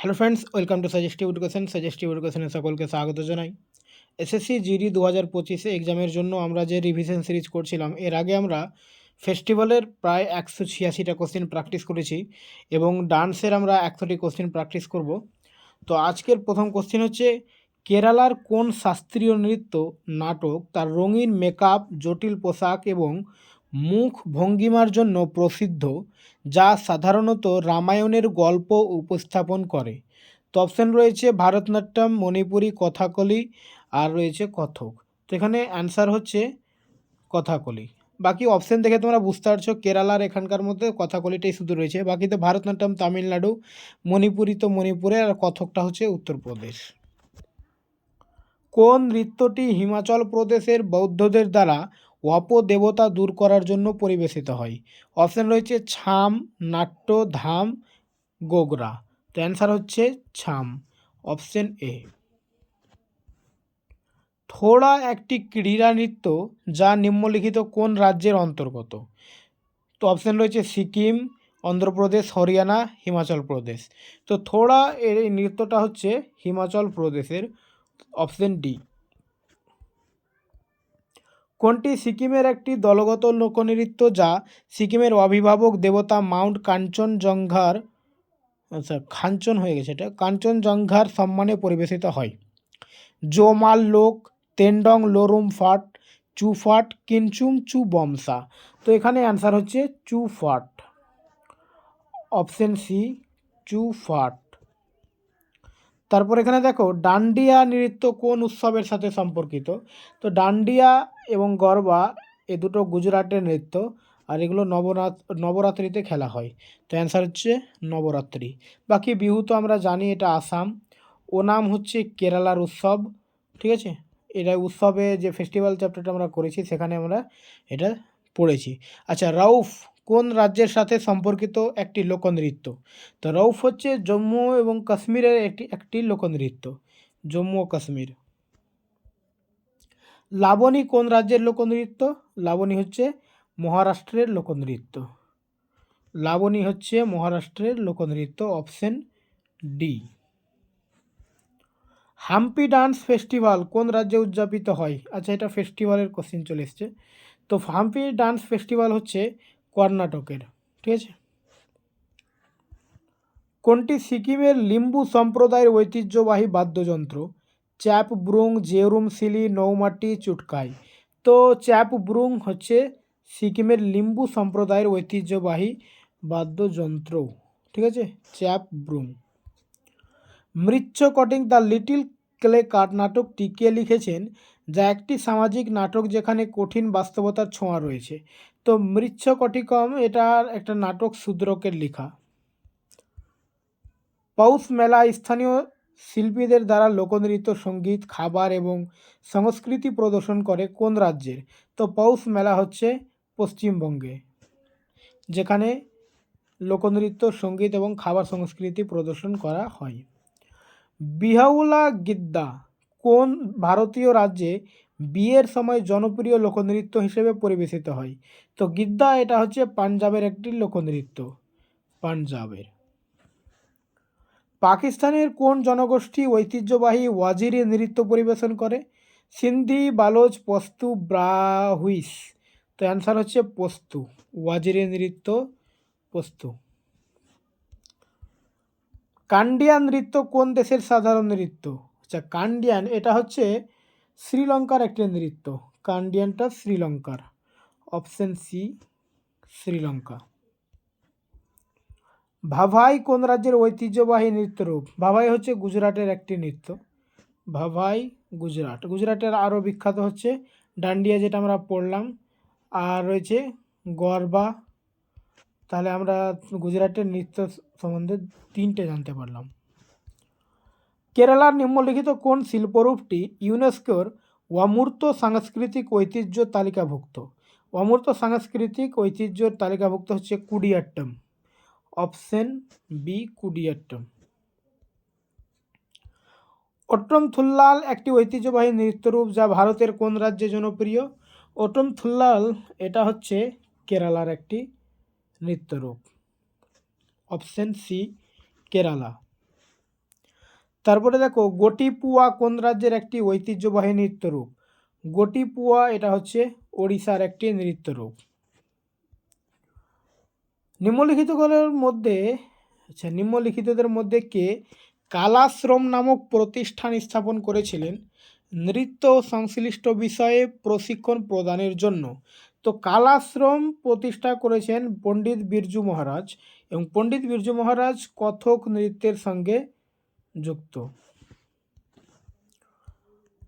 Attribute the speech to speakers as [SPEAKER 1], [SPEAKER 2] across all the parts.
[SPEAKER 1] Hello friends welcome to suggestive education suggestive এডুকেশনে সকলকে স্বাগত জানাই। এসএসসি জিডি দু হাজার পঁচিশে এক্সামের জন্য আমরা যে রিভিশন সিরিজ করছিলাম, এর আগে আমরা ফেস্টিভ্যালের প্রায় একশো ছিয়াশিটা কোশ্চেন প্র্যাকটিস করেছি এবং ডান্সের আমরা একশোটি কোশ্চেন প্র্যাকটিস করব। তো আজকের প্রথম কোশ্চেন হচ্ছে, কেরালার কোন শাস্ত্রীয় নৃত্য, নাটক, তার রঙিন মেকআপ জটিল পোশাক এবং মুখ ভঙ্গিমার জন্য প্রসিদ্ধ, যা সাধারণত রামায়ণের গল্প উপস্থাপন করে। তো অপশান রয়েছে ভারতনাট্যম, মণিপুরি কথাকলি আর রয়েছে কথক। তো এখানে অ্যান্সার হচ্ছে কথাকলি। বাকি অপশান দেখে তোমরা বুঝতে পারছ কেরালার এখানকার মধ্যে কথাকলিটাই শুধু রয়েছে। বাকি তো ভারতনাট্যম, তামিলনাড়ু, মণিপুরি তো মণিপুরে আর কথকটা হচ্ছে উত্তরপ্রদেশ। কোন নৃত্যটি হিমাচল প্রদেশের বৌদ্ধদের দ্বারা অপদেবতা দূর করার জন্য পরিবেশিত হয়। অপশান রয়েছে ছাম, নাট্য, ধাম, গোগরা। তো অ্যান্সার হচ্ছে ছাম। অপশন এ থোড়া একটি ক্রীড়া নৃত্য যা নিম্নলিখিত কোন রাজ্যের অন্তর্গত? তো অপশান রয়েছে সিকিম, অন্ধ্রপ্রদেশ, হরিয়ানা, হিমাচল প্রদেশ। তো থোড়া এর এই নৃত্যটা হচ্ছে হিমাচল প্রদেশের অপশন ডি কোনটি সিকিমের একটি দলগত লোকনৃত্য যা সিকিমের অভিভাবক দেবতা মাউন্ট কাঞ্চনজঙ্ঘার আচ্ছা খাঞ্চন হয়ে গেছে এটা, কাঞ্চনজঙ্ঘার সম্মানে পরিবেশিত হয়। জোমাল লোক, তেন্ডং লোরুম ফাট, চুফাট, কিনচুম চু বমসা। তো এখানে অ্যান্সার হচ্ছে চু ফাট অপশন সি চু ফাট তারপর এখানে দেখো, ডান্ডিয়া নৃত্য কোন উৎসবের সাথে সম্পর্কিত? তো ডান্ডিয়া এবং গরবা এ দুটো গুজরাটের নৃত্য, আর এগুলো নবরাত, নবরাত্রিতে খেলা হয়। তো অ্যান্সার হচ্ছে নবরাত্রি। বাকি বিহু তো আমরা জানি এটা আসাম। ওনাম হচ্ছে কেরালার উৎসব, ঠিক আছে? এটা উৎসবে যে ফেস্টিভ্যাল চ্যাপ্টারটা আমরা করেছি, সেখানে আমরা এটা পড়েছি। আচ্ছা রাউফ কোন রাজ্যের সাথে সম্পর্কিত একটি লোকনৃত্য? তো রৌফ হচ্ছে জম্মু এবং কাশ্মীরের একটি একটি লোকনৃত্য, জম্মু ও কাশ্মীর। লাবণী কোন রাজ্যের লোকনৃত্য? লাবণী হচ্ছে মহারাষ্ট্রের লোকনৃত্য। লাবণী হচ্ছে মহারাষ্ট্রের লোকনৃত্য, option D. Hampi dance festival কোন রাজ্যে উদযাপিত হয়? আচ্ছা এটা ফেস্টিভ্যালের কোশ্চেন চলে এসছে। তো হাম্পি ডান্স ফেস্টিভ্যাল হচ্ছে কর্ণাটকের, ঠিক আছে? কোনটি সিকিমের লিম্বু সম্প্রদায়ের ঐতিহ্যবাহী বাদ্যযন্ত্র? চ্যাপ ব্রুং জেরুম, সিলি, নৌমাটি, চুটকাই। তো চ্যাপ ব্রুং হচ্ছে সিকিমের লিম্বু সম্প্রদায়ের ঐতিহ্যবাহী বাদ্যযন্ত্র, ঠিক আছে? Chyabrung Mrichchhakatika the little clay cart নাটকটি কে লিখেছেন যা একটি সামাজিক নাটক যেখানে কঠিন বাস্তবতার ছোঁয়া রয়েছে। তো মৃচ্ছকটিকম এটার একটা নাটক শূদ্রকের লেখা। পৌষ মেলা স্থানীয় শিল্পীদের দ্বারা লোকনৃত্য, সংগীত, খাবার এবং সংস্কৃতি প্রদর্শন করে কোন রাজ্যের? তো পৌষ মেলা হচ্ছে পশ্চিমবঙ্গে, যেখানে লোকনৃত্য, সংগীত এবং খাবার সংস্কৃতি প্রদর্শন করা হয়। বিহাউলা গিদ্দা কোন ভারতীয় রাজ্যে বিয়ের সময় জনপ্রিয় লোকনৃত্য হিসেবে পরিবেশিত হয়? তো গিদ্দা, এটা হচ্ছে পাঞ্জাবের একটি লোকনৃত্য। পাঞ্জাবের। পাকিস্তানের কোন জনগোষ্ঠী ঐতিহ্যবাহী ওয়াজিরি নৃত্য পরিবেশন করে? সিন্ধি, বালোচ, পস্তু, ব্রাহুইস। তো অ্যান্সার হচ্ছে পস্তু। ওয়াজিরি নৃত্য, পস্তু। কান্ডিয়া নৃত্য কোন দেশের সাধারণ নৃত্য? আচ্ছা কান্ডিয়ান, এটা হচ্ছে শ্রীলঙ্কার একটি নৃত্য। কান্ডিয়ানটা শ্রীলঙ্কার। Option C, Sri Lanka. ভাভাই কোন রাজ্যের ঐতিহ্যবাহী নৃত্যরূপ? ভাভাই হচ্ছে গুজরাটের একটি নৃত্য। ভাভাই, গুজরাট। গুজরাটের আরও বিখ্যাত হচ্ছে ডান্ডিয়া, যেটা আমরা পড়লাম। আর রয়েছে গরবা। তাহলে আমরা গুজরাটের নৃত্য সম্বন্ধে তিনটে জানতে পারলাম। কেরালার নিম্নলিখিত কোন শিল্পরূপটি ইউনেস্কোর অমূর্ত সাংস্কৃতিক ঐতিহ্য তালিকাভুক্ত? অমূর্ত সাংস্কৃতিক ঐতিহ্যর তালিকাভুক্ত হচ্ছে কুডিয়াট্টম। Option B, কুডিয়াট্টম। অট্টম থুল্লাল একটি ঐতিহ্যবাহী নৃত্যরূপ যা ভারতের কোন রাজ্যে জনপ্রিয়? অটম থুল্লাল, এটা হচ্ছে কেরালার একটি নৃত্যরূপ। Option C, Kerala. তারপরে দেখো গোটিপুয়া কোন রাজ্যের একটি ঐতিহ্যবাহী নৃত্যরূপ? গোটিপুয়া এটা হচ্ছে ওড়িশার একটি নৃত্যরূপ। নিম্নলিখিতগুলোর মধ্যে আচ্ছা নিম্নলিখিতদের মধ্যে কে কালাশ্রম নামক প্রতিষ্ঠান স্থাপন করেছিলেন? নৃত্য সংশ্লিষ্ট বিষয়ে প্রশিক্ষণ প্রদানের জন্য। তো কালাশ্রম প্রতিষ্ঠা করেছেন পণ্ডিত বিরজু মহারাজ এবং পণ্ডিত বিরজু মহারাজ কথক নৃত্যের সঙ্গে যুক্ত।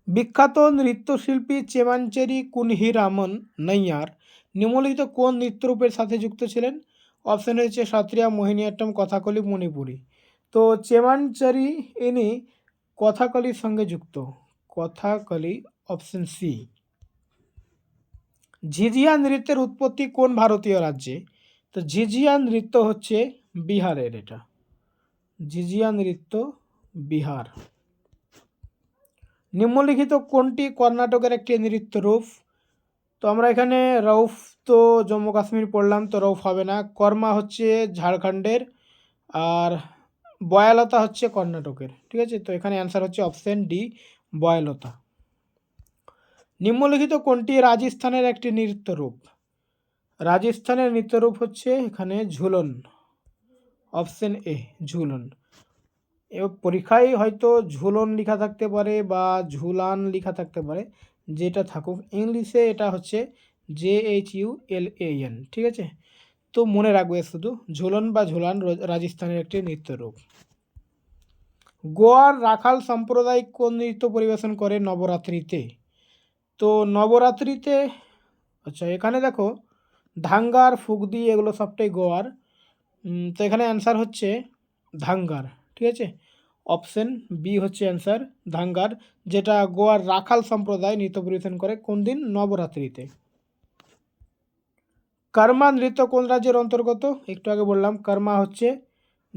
[SPEAKER 1] বিখ্যাত নৃত্যশিল্পী চেমাঞ্চেরি কুনহিরামন নৈয়ার নিম্নলিখিত কোন নৃত্যরূপের সাথে যুক্ত ছিলেন? অপশন হচ্ছে সাত্রিয়া মোহিনীঅট্টম কথাকলি, মণিপুরী। তো চেমানচারি ইনি কথাকলির সঙ্গে যুক্ত। Kathakali option C. ঝিঝিয়া নৃত্যের উৎপত্তি কোন ভারতীয় রাজ্যে? তো ঝিঝিয়া নৃত্য হচ্ছে বিহারের এটা। ঝিঝিয়া নৃত্য বিহার। নিম্নলিখিত কোনটি কর্ণাটকের একটি নৃত্য রূপ? তো আমরা এখানে রৌফ তো জম্মু কাশ্মীর পড়লাম, তো রৌফ হবে না। কর্মা হচ্ছে ঝাড়খণ্ডের আর বয়ালতা হচ্ছে কর্ণাটকের, ঠিক আছে? তো এখানে অ্যান্সার হচ্ছে অপশন ডি বয়ালতা। নিম্নলিখিত কোনটি রাজস্থানের একটি নৃত্যরূপ রাজস্থানের নৃত্যরূপ হচ্ছে এখানে ঝুলন অপশন এ ঝুলন। পরীক্ষায় হয়তো ঝুলন লেখা থাকতে পারে বা ঝুলান লেখা থাকতে পারে, যেটা থাকুক। ইংলিশে এটা হচ্ছে J H U L A N ঠিক আছে? তো মনে রাখবে শুধু, ঝুলন বা ঝুলান রাজস্থানের একটি নৃত্যরূপ। গোয়ার রাখাল সাম্প্রদায়িক কোন নৃত্য পরিবেশন করে নবরাত্রিতে? তো নবরাত্রিতে আচ্ছা এখানে দেখো, ধাঙ্গার, ফুগদি, এগুলো সবটাই গোয়ার। তো এখানে অ্যান্সার হচ্ছে ধাঙ্গার, ঠিক আছে? অপশন বি হচ্ছে অ্যান্সার, ধাঙ্গার, যেটা গোয়ার রাখাল সম্প্রদায় নৃত্য পরিবেশন করে কোন দিন? নবরাত্রিতে। কর্মা নৃত্য কোন রাজ্যের অন্তর্গত? একটু আগে বললাম, কর্মা হচ্ছে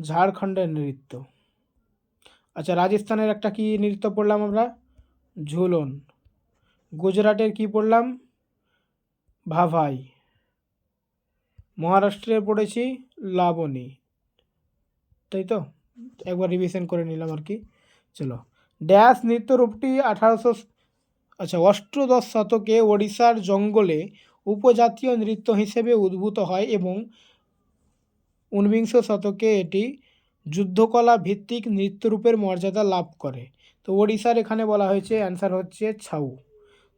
[SPEAKER 1] ঝাড়খণ্ডের নৃত্য। আচ্ছা রাজস্থানের একটা কি নৃত্য পড়লাম আমরা? ঝুলন। গুজরাটের কি পড়লাম? ভাভাই। মহারাষ্ট্রের পড়েছি লাবণী। তাই তো? একবার রিভিশন করে নিলাম আর কি। চলো। ড্যাশ নৃত্যরূপটি আঠারোশো আচ্ছা অষ্টদশ শতকে ওড়িশার জঙ্গলে উপজাতীয় নৃত্য হিসেবে উদ্ভূত হয় এবং ঊনবিংশ শতকে এটি যুদ্ধকলা ভিত্তিক নৃত্যরূপের মর্যাদা লাভ করে। তো ওড়িশার এখানে বলা হয়েছে অ্যান্সার হচ্ছে ছাউ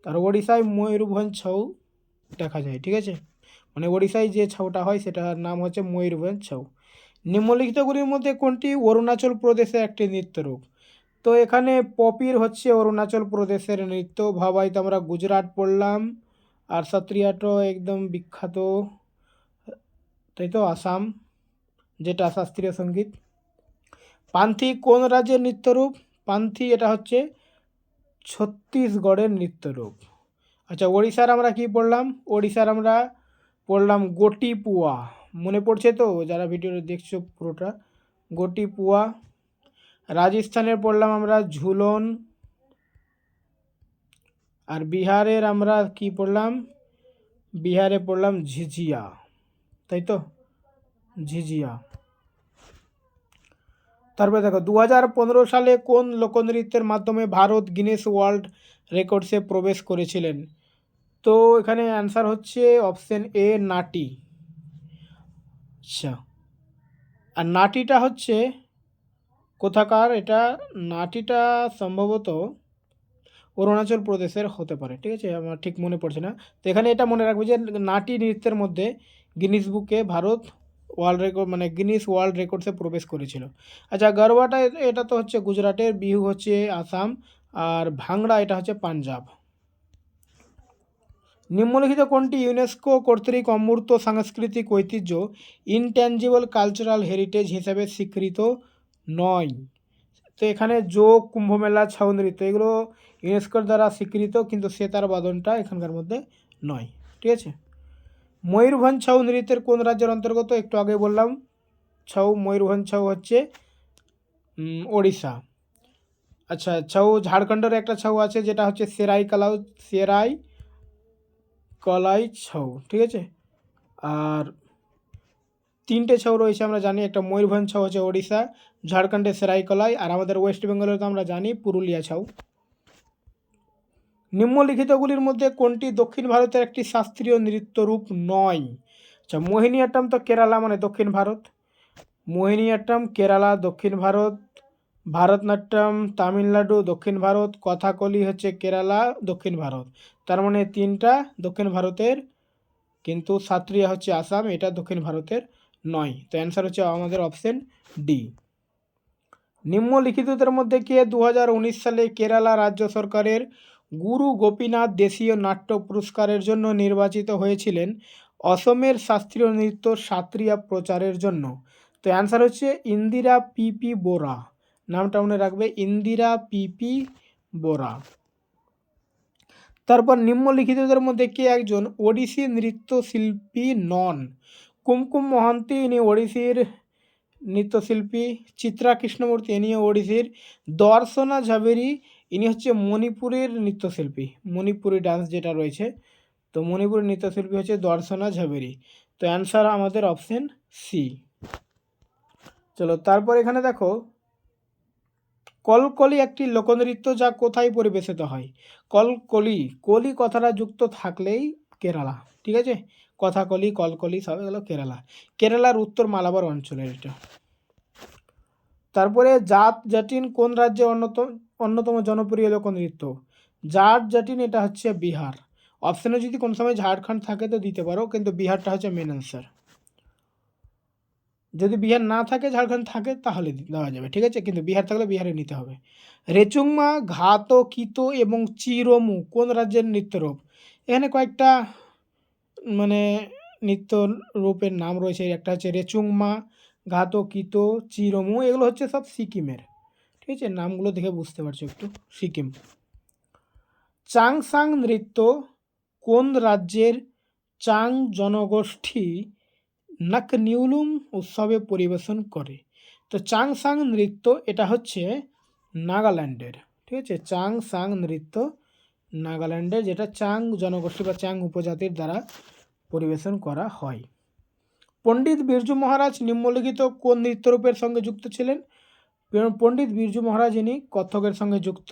[SPEAKER 1] তার ওড়িশায় ময়ূরভঞ্জ ছাউ দেখা যায়, ঠিক আছে? মানে ওড়িশায় যে ছাউটা হয়, সেটার নাম হচ্ছে ময়ূরভঞ্জ ছাউ নিম্নলিখিতগুলির মধ্যে কোনটি অরুণাচল প্রদেশের একটি নৃত্যরূপ? তো এখানে পপির হচ্ছে অরুণাচল প্রদেশের নৃত্য। ভাবাই তো আমরা গুজরাট পড়লাম। আর সত্রিয়াটো একদম বিখ্যাত। তাই তো আসাম, যেটা শাস্ত্রীয় সংগীত। পান্থি কোন রাজ্যের নৃত্যরূপ? পান্থি এটা হচ্ছে ছত্তিশগড়ের নৃত্যরূপ। আচ্ছা ওড়িশার আমরা কি পড়লাম? ওড়িশার আমরা পড়লাম গোটিপুয়া। মনে পড়ছে তো? যারা ভিডিওটা দেখছ পুরোটা। গোটিপুয়া, রাজস্থানের পড়লাম আমরা, ঝুলন, আর বিহারের আমরা কি পড়লাম? বিহারে পড়লাম ঝিঝিয়া, তাই তো? ঝিঝিয়া। তারপরে দেখো দু হাজার পনেরো সালে কোন লোকনৃত্যের মাধ্যমে ভারত গিনেস ওয়ার্ল্ড রেকর্ডসে প্রবেশ করেছিলেন? তো এখানে অ্যান্সার হচ্ছে অপশন এ নাটি। আচ্ছা। আর নাটিটা হচ্ছে কোথাকার? এটা নাটিটা সম্ভবত অরুণাচল প্রদেশের হতে পারে, ঠিক আছে? আমার ঠিক মনে পড়ছে না। তো এখানে এটা মনে রাখবে যে নাটি নৃত্যের মধ্যে গিনিস বুকে ভারত ওয়ার্ল্ড রেকর্ড মানে গিনিস ওয়ার্ল্ড রেকর্ডসে প্রবেশ করেছিল। আচ্ছা গরবাটা এটা তো হচ্ছে গুজরাটের, বিহু হচ্ছে আসাম, আর ভাংড়া এটা হচ্ছে পাঞ্জাব। নিম্নলিখিত কোনটি ইউনেস্কো কর্তৃক অমূর্ত সাংস্কৃতিক ঐতিহ্য ইনট্যাঞ্জিবল কালচারাল হেরিটেজ হিসেবে স্বীকৃত? নয়। তো এখানে যোগ, কুম্ভমেলা ছাউ নৃত্য এগুলো ইউনেস্কোর দ্বারা স্বীকৃত, কিন্তু সেতার বাদনটা এখানকার মধ্যে নয়। ঠিক আছে? ময়ূরভঞ্জ ছাউ নৃত্যের কোন রাজ্যের অন্তর্গত? একটু আগে বললাম, ছাউ, ময়ূরভঞ্জ ছাউ হচ্ছে ওড়িশা। আচ্ছা ছাউ ঝাড়খণ্ডের একটা ছাউ আছে, যেটা হচ্ছে সেরাই কালাউ সেরাই কলাই ছাউ ঠিক আছে? আর তিনটে ছৌ রয়েছে আমরা জানি। একটা ময়ূরভঞ্জ ছৌ হচ্ছে ওড়িশা, ঝাড়খণ্ডের সেরাইকলাই আর আমাদের ওয়েস্ট বেঙ্গলের তো আমরা জানি পুরুলিয়া ছৌ। নিম্নলিখিতগুলির মধ্যে কোনটি দক্ষিণ ভারতের একটি শাস্ত্রীয় নৃত্যরূপ নয়? আচ্ছা মোহিনীআট্টম তো কেরালা মানে দক্ষিণ ভারত। মোহিনীআট্টম কেরালা, দক্ষিণ ভারত, ভারতনাট্যম, তামিলনাড়ু, দক্ষিণ ভারত, কথাকলি হচ্ছে কেরালা, দক্ষিণ ভারত। তার মানে তিনটা দক্ষিণ ভারতের, কিন্তু সাত্রিয়া হচ্ছে আসাম, এটা দক্ষিণ ভারতের নয়। তো অ্যান্সার হচ্ছে আমাদের অপশন ডি নিম্নলিখিতদের মধ্যে কে দু হাজার উনিশ সালে কেরালা রাজ্য সরকারের গুরু গোপীনাথ দেশীয় নাট্য পুরস্কারের জন্য নির্বাচিত হয়েছিলেন অসমের শাস্ত্রীয় নৃত্য সাত্রিয়া প্রচারের জন্য। তো অ্যান্সার হচ্ছে ইন্দিরা পিপি বোরা। নামটা মনে রাখবে, ইন্দিরা পিপি বোরা। তারপর নিম্নলিখিতদের মধ্যে কে একজন? ওড়িশি নৃত্যশিল্পী নন। কুমকুম মহান্তি, ইনি ওড়িশির নৃত্যশিল্পী। চিত্রা কৃষ্ণমূর্তি, ইনি ওড়িশির। দর্শনা ঝাবেরি, ইনি হচ্ছে মণিপুরের নৃত্যশিল্পী। মণিপুরি ডান্স যেটা রয়েছে, তো মণিপুরের নৃত্যশিল্পী হচ্ছে দর্শনা ঝাবেরি। তো অ্যান্সার আমাদের অপশন সি চলো, তারপর এখানে দেখো কলকলি একটি লোকনৃত্য যা কোথায় পরিবেশিত হয়? কলকলি, কলি কথাটা যুক্ত থাকলেই কেরালা, ঠিক আছে? কথাকলি কলকলি, সব এগুলো কেরালা। কেরালার উত্তর মালাবার অঞ্চলের এটা। তারপরে জাত জাটিন কোন রাজ্যে অন্যতম অন্যতম জনপ্রিয় লোকনৃত্য? জাট জাটিন এটা হচ্ছে বিহার। অপশানে যদি কোনো সময় ঝাড়খণ্ড থাকে তো দিতে পারো, কিন্তু বিহারটা হচ্ছে মেন অ্যান্সার যদি বিহার না থাকে, ঝাড়খণ্ড থাকে, তাহলে দেওয়া যাবে, ঠিক আছে? কিন্তু বিহার থাকলে বিহারে নিতে হবে। রেচুংমা ঘাত কিতো এবং চিরমু কোন রাজ্যের নৃত্যরূপ? এখানে কয়েকটা মানে নৃত্য রূপের নাম রয়েছে। একটা হচ্ছে রেচুংমা ঘাত কিতো চিরমু, এগুলো হচ্ছে সব সিকিমের, ঠিক আছে? নামগুলো দেখে বুঝতে পারছ একটু, সিকিম। চাংসাং নৃত্য কোন রাজ্যের চাং জনগোষ্ঠী নাকনিউলুম উৎসবে পরিবেশন করে। তো চাংসাং নৃত্য এটা হচ্ছে নাগাল্যান্ডের, ঠিক আছে? চাংসাং নৃত্য নাগাল্যান্ডের, যেটা চাং জনগোষ্ঠী বা চাং উপজাতির দ্বারা পরিবেশন করা হয়। পণ্ডিত বিরজু মহারাজ নিম্নলিখিত কোন নৃত্যরূপের সঙ্গে যুক্ত ছিলেন? পণ্ডিত বিরজু মহারাজ ইনি কত্থকের সঙ্গে যুক্ত,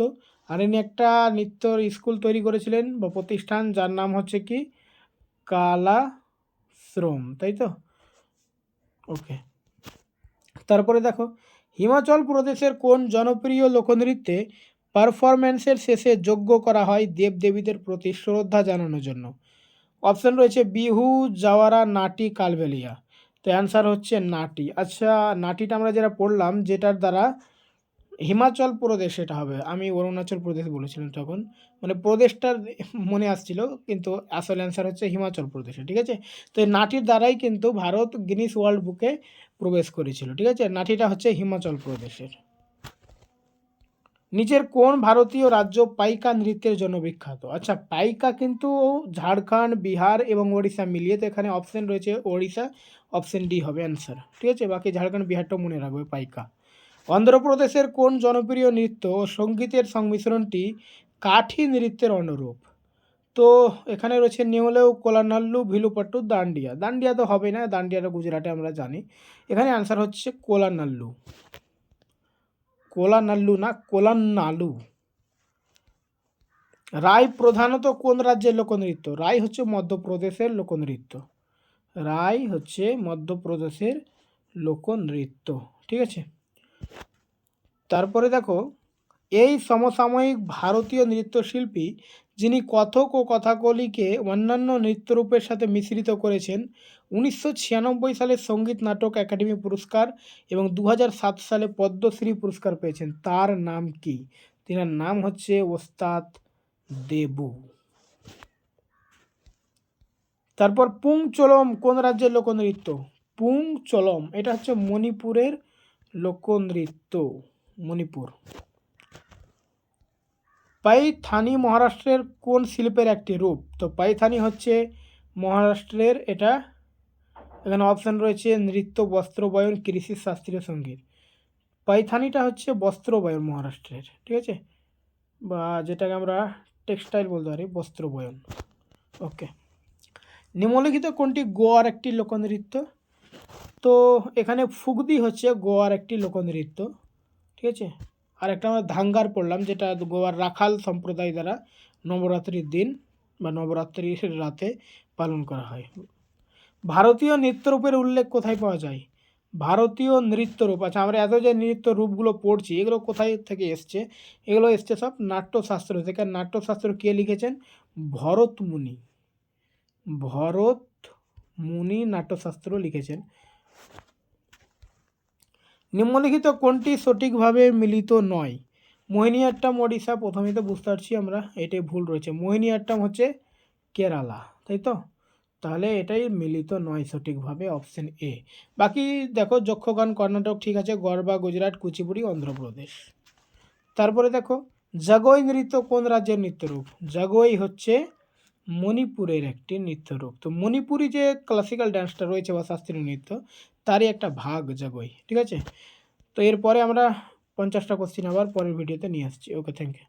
[SPEAKER 1] আর ইনি একটা নৃত্যর স্কুল তৈরি করেছিলেন বা প্রতিষ্ঠান যার নাম হচ্ছে কি? কালা শ্রম তাই তো? ওকে। তারপরে দেখো, হিমাচল প্রদেশের কোন জনপ্রিয় লোকনৃত্যে পারফরম্যান্সের শেষে যোগ্য করা হয় দেবদেবীদের প্রতি শ্রদ্ধা জানানোর জন্য? অপশান রয়েছে বিহু জাওয়ারা, নাটি, কালবেলিয়া। তো অ্যান্সার হচ্ছে নাটি। আচ্ছা নাটিটা আমরা যেটা পড়লাম, যেটার দ্বারা হিমাচল প্রদেশ এটা হবে। আমি অরুণাচল প্রদেশ বলেছিলাম তখন। মানে প্রদেশটার মনে আসছিল, কিন্তু আসল অ্যান্সার হচ্ছে হিমাচল প্রদেশে, ঠিক আছে? তো এই নাটির দ্বারাই কিন্তু ভারত গিনিস ওয়ার্ল্ড বুকে প্রবেশ করেছিল, ঠিক আছে? নাটিটা হচ্ছে হিমাচল প্রদেশের। নিচের কোন ভারতীয় রাজ্য পাইকা নৃত্যের জন্য বিখ্যাত? আচ্ছা পাইকা কিন্তু ঝাড়খণ্ড, বিহার এবং ওড়িশা মিলিয়ে তো এখানে অপশন রয়েছে, ওড়িশা অপশন ডি হবে অ্যান্সার ঠিক আছে? বাকি ঝাড়খণ্ড, বিহারটাও মনে রাখবে পাইকা। অন্ধ্রপ্রদেশের কোন জনপ্রিয় নৃত্য ও সঙ্গীতের সংমিশ্রণটি কাঠি নৃত্যের অনুরূপ? তো এখানে রয়েছে নেওলেও কোলানাল্লু, ভিলুপাট্টু, দান্ডিয়া। দান্ডিয়া তো হবে না দান্ডিয়াটা গুজরাটে আমরা জানি। এখানে আনসার হচ্ছে কোলানাল্লু। কোলানাল্লু না, কোলান্নালু। রায় প্রধানত কোন রাজ্যের লোকনৃত্য? রায় হচ্ছে মধ্যপ্রদেশের লোকনৃত্য। রায় হচ্ছে মধ্যপ্রদেশের লোকনৃত্য। ঠিক আছে? তারপরে দেখো, এই সমসাময়িক ভারতীয় নৃত্যশিল্পী যিনি কথক ও কথাকলিকে অন্যান্য নৃত্যরূপের সাথে মিশ্রিত করেছেন, উনিশশো ছিয়ানব্বই সালে সংগীত নাটক একাডেমি পুরস্কার এবং দু সালে পদ্মশ্রী পুরস্কার পেয়েছেন। তার নাম কি? তিনার নাম হচ্ছে ওস্তাদ দেবু। তারপর পুং চলম কোন রাজ্যের লোকনৃত্য? পুং চলম, এটা হচ্ছে মণিপুরের লোকনৃত্য। মণিপুর। পাইথানি মহারাষ্ট্রের কোন শিল্পের একটি রূপ? তো পাইথানি হচ্ছে মহারাষ্ট্রের এটা, এখানে অপশান রয়েছে নৃত্য, বস্ত্র, বয়ন, কৃষি, শাস্ত্রীয় সংগীত। পাইথানিটা হচ্ছে বস্ত্র, বয়ন মহারাষ্ট্রের, ঠিক আছে? বা যেটাকে আমরা টেক্সটাইল বলতে পারি, বস্ত্র, বয়ন। ওকে নিম্নলিখিত কোনটি গোয়ার একটি লোকনৃত্য? তো এখানে ফুগদি হচ্ছে গোয়ার একটি লোকনৃত্য। ঠিক আছে? আর একটা আমরা ধাঙ্গার পড়লাম, যেটা গোয়ার রাখাল সম্প্রদায় দ্বারা নবরাত্রির দিন বা নবরাত্রির রাতে পালন করা হয়। ভারতীয় নৃত্যরূপের উল্লেখ কোথায় পাওয়া যায়? ভারতীয় নৃত্যরূপ আচ্ছা আমরা এত যে নৃত্য রূপগুলো পড়ছি, এগুলো কোথায় থেকে এসছে? এগুলো এসছে সব নাট্যশাস্ত্র থেকে। নাট্যশাস্ত্র কে লিখেছেন? ভরত মুনি। ভরত মুনি নাট্যশাস্ত্র লিখেছেন। নিম্নলিখিত কোনটি সঠিকভাবে মিলিত নয়? মোহিনীয়াট্টাম, ওড়িশা। প্রথমেই তো বুঝতে পারছি আমরা, এটাই ভুল রয়েছে। মোহিনীয়াট্টাম হচ্ছে কেরালা, তাই তো? তাহলে এটাই মিলিত নয় সঠিকভাবে অপশন এ বাকি দেখো, যক্ষগান, কর্ণাটক, ঠিক আছে গরবা গুজরাট, কুচিপুড়ি, অন্ধ্রপ্রদেশ। তারপরে দেখো, জাগোই নৃত্য কোন রাজ্যের নৃত্যরূপ? জাগোই হচ্ছে মণিপুরের একটি নৃত্যরূপ। তো মণিপুরি যে ক্লাসিক্যাল ডান্সটা রয়েছে বা শাস্ত্রীয় নৃত্য তারই একটা ভাগ জাগোই ঠিক আছে? তো এরপরে আমরা পঞ্চাশটা কোশ্চিন আবার পরের ভিডিওতে নিয়ে আসছি। Okay thank you